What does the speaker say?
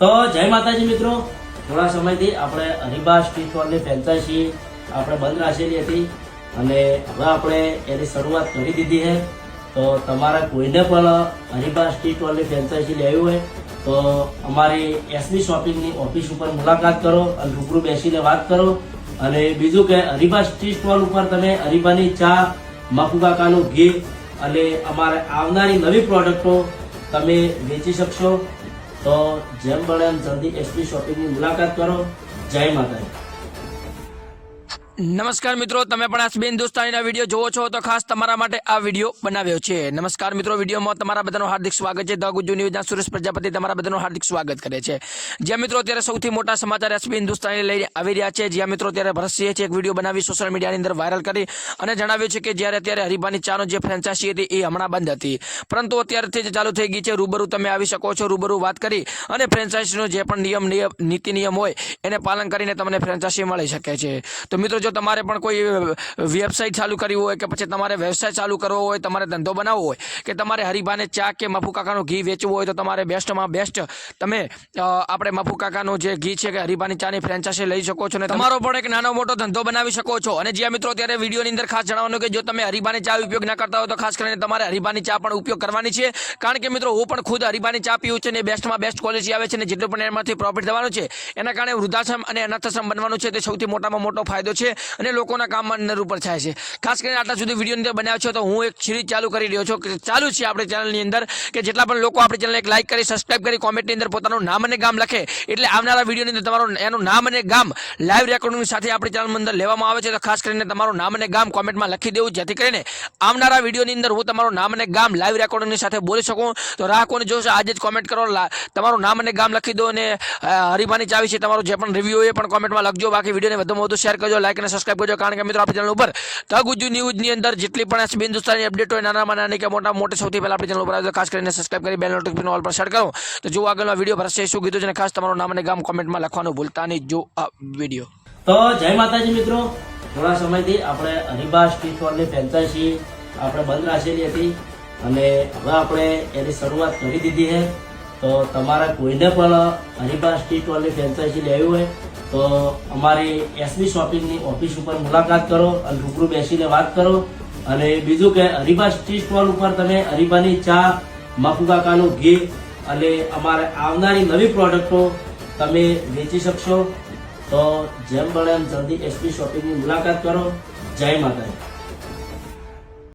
તો જય માતાજી મિત્રો. થોડા સમયથી આપણે હરિભા સ્ટ્રીટ ફોરની ફ્રેન્ચાઇઝી આપણે બંધ રાખેલી હતી અને હવે આપણે એની શરૂઆત કરી દીધી છે. તો તમારા કોઈને પણ હરિભા સ્ટ્રીટ ફોરની ફ્રેન્ચાઇઝી લેવી હોય તો અમારી એસબી શોપિંગની ઓફિસ ઉપર મુલાકાત કરો અને રૂબરૂ બેસીને વાત કરો. અને બીજું કે હરિભા સ્ટ્રીટ સ્ટોલ ઉપર તમે હરિભાની ચા કાકાનું ઘી અને અમારે આવનારી નવી પ્રોડક્ટો તમે વેચી શકશો. તો જેમ બને એમ જલ્દી એસપી શોપિંગની મુલાકાત કરો. જય માતાજી. નમસ્કાર મિત્રો, તમે પણ આસબી હિન્દુસ્તાનીના વીડિયો જોવો છો તો ખાસ તમારા માટે આ વીડિયો બનાવ્યો છે. નમસ્કાર મિત્રો, વિડીયોમાં તમારા બધાનું હાર્દિક સ્વાગત છે. ધ ગુજુ ન્યૂઝના સુરેશ પ્રજાપતિ તમારા બધાનું હાર્દિક સ્વાગત કરે છે. જ્યાં મિત્રો અત્યારે સૌથી મોટા સમાચાર એસબી હિન્દુસ્તાની લઈને આવી રહ્યા છે. જ્યાં મિત્રો અત્યારે ભરતસિંહે છે, એક વીડિયો બનાવી સોશિયલ મીડિયાની અંદર વાયરલ કરી અને જણાવ્યું છે કે જ્યારે અત્યારે હરિભાની ચાનો જે ફ્રેન્ચાઇઝી હતી એ હમણાં બંધ હતી. પરંતુ અત્યારથી જ ચાલુ થઈ ગઈ છે. રૂબરૂ તમે આવી શકો છો. રૂબરૂ વાત કરી અને ફ્રેન્ચાઇઝીનો જે પણ નિયમ નીતિ, નિયમ હોય એને પાલન કરીને તમને ફ્રેન્ચાઇઝી મળી શકે છે. તો મિત્રો, જો તમારે પણ કોઈ વેબસાઇટ ચાલુ કરવી હોય કે પછી તમારે વ્યવસાય ચાલુ કરવો હોય, તમારે ધંધો બનાવવો હોય કે તમારે હરીભાને ચા કે મફુ કાકાનું ઘી વેચવું હોય તો તમારે બેસ્ટમાં બેસ્ટ તમે આપણે મફુ કાકાનું જે ઘી છે કે હરિભાની ચાની ફ્રેન્ચાઇઝી લઈ શકો છો અને તમારો પણ એક નાનો મોટો ધંધો બનાવી શકો છો. અને જ્યાં મિત્રો ત્યારે વિડીયોની અંદર ખાસ જણાવવાનું કે જો તમે હરીભાની ચા ઉપયોગ ના કરતા હોય તો ખાસ કરીને તમારે હરિભાની ચા પણ ઉપયોગ કરવાની છે. કારણ કે મિત્રો હું પણ ખુદ હરીભાની ચા પીવું છે ને બેસ્ટમાં બેસ્ટ ક્વોલિટી આવે છે ને જેટલું પણ એમાંથી પ્રોફિટ થવાનું છે. એના કારણે વૃદ્ધાશ્રમ અને અનાથાશ્રમ બનવાનું છે તે સૌથી મોટામાં મોટો ફાયદો છે. અને લોકોના કામમાં નર ઉપર થાય છે. ખાસ કરીને આટલા સુધી વિડીયોની અંદર બનાવ્યો છે તો હું એક સિરીઝ ચાલુ કરી રહ્યો છું ચાલુ છે આપણે ચેનલની અંદર કે જેટલા પણ લોકો આપણી ચેનલ એક લાઈક કરી સબસ્ક્રાઇબ કરી કોમેન્ટની અંદર પોતાનું નામ અને ગામ લખે. એટલે આવનારા વિડીયોની અંદર તમારું એનું નામ અને ગામ લાઈવ રેકોર્ડિંગ સાથે આપણી ચેનલની અંદર લેવામાં આવે છે. તો ખાસ કરીને તમારું નામ અને ગામ કોમેન્ટમાં લખી દેવું. જેથી કરીને આવનારા વિડીયોની અંદર હું તમારું નામ અને ગામ લાઈવ રેકોર્ડિંગની સાથે બોલી શકું. તો રાહ કોને જોશે આજે જ કોમેન્ટ કરો. તમારું નામ અને ગામ લખી દો અને અ, હરિભાની ચાવી છે તમારું જે પણ રિવ્યુ એ પણ કોમેન્ટમાં લખજો. બાકી વિડીયોને વધુમાં વધુ શેર કરજો લાઈક અને સબસ્ક્રાઈબ કરજો, કારણ કે મિત્રો આપણી ચેનલ ઉપર તગ ઉજ્જુ ન્યૂઝની અંદર જેટલી પણ એસબી હિન્દુસ્તાની અપડેટ હોય નાનામાં નાની કે મોટા, મોટી સૌથી પહેલાં આપણી ચેનલ ઉપર આવે ખાસ કરીને સબસ્ક્રાઈબ કરી બેલ નોટિફિકેશન ઓલ પર શેર કરો. તો જો આગળનો વીડિયો ભરશે શું કીધું છે અને ખાસ તમારું નામ અને ગામ કોમેન્ટમાં લખવાનું ભૂલતા નહીં. જો આ વીડિયો તો જય માતાજી મિત્રો. થોડા સમયથી આપણે હરિભા સ્ટ્રીટ ફોરની ફ્રેન્ચાઇઝી આપણે બંધ રાખેલી હતી અને હવે આપણે એની શરૂઆત કરી દીધી છે. તો તમારે કોઈને પણ હરિભા સ્ટ્રીટ ફોરની ફ્રેન્ચાઇઝી લેવી હોય તો અમારી એસબી શોપિંગની ઓફિસ ઉપર મુલાકાત કરો અને રૂબરૂ બેસીને વાત કરો. અને બીજું કે હરિભા સ્ટી સ્ટોલ ઉપર તમે હરિભાની ચા મફુ કાકાનું ઘી અને અમારે આવનારી નવી પ્રોડક્ટો તમે વેચી શકશો. તો જેમ બને એમ જલ્દી એસપી શોપિંગની મુલાકાત કરો. જય માતાજી.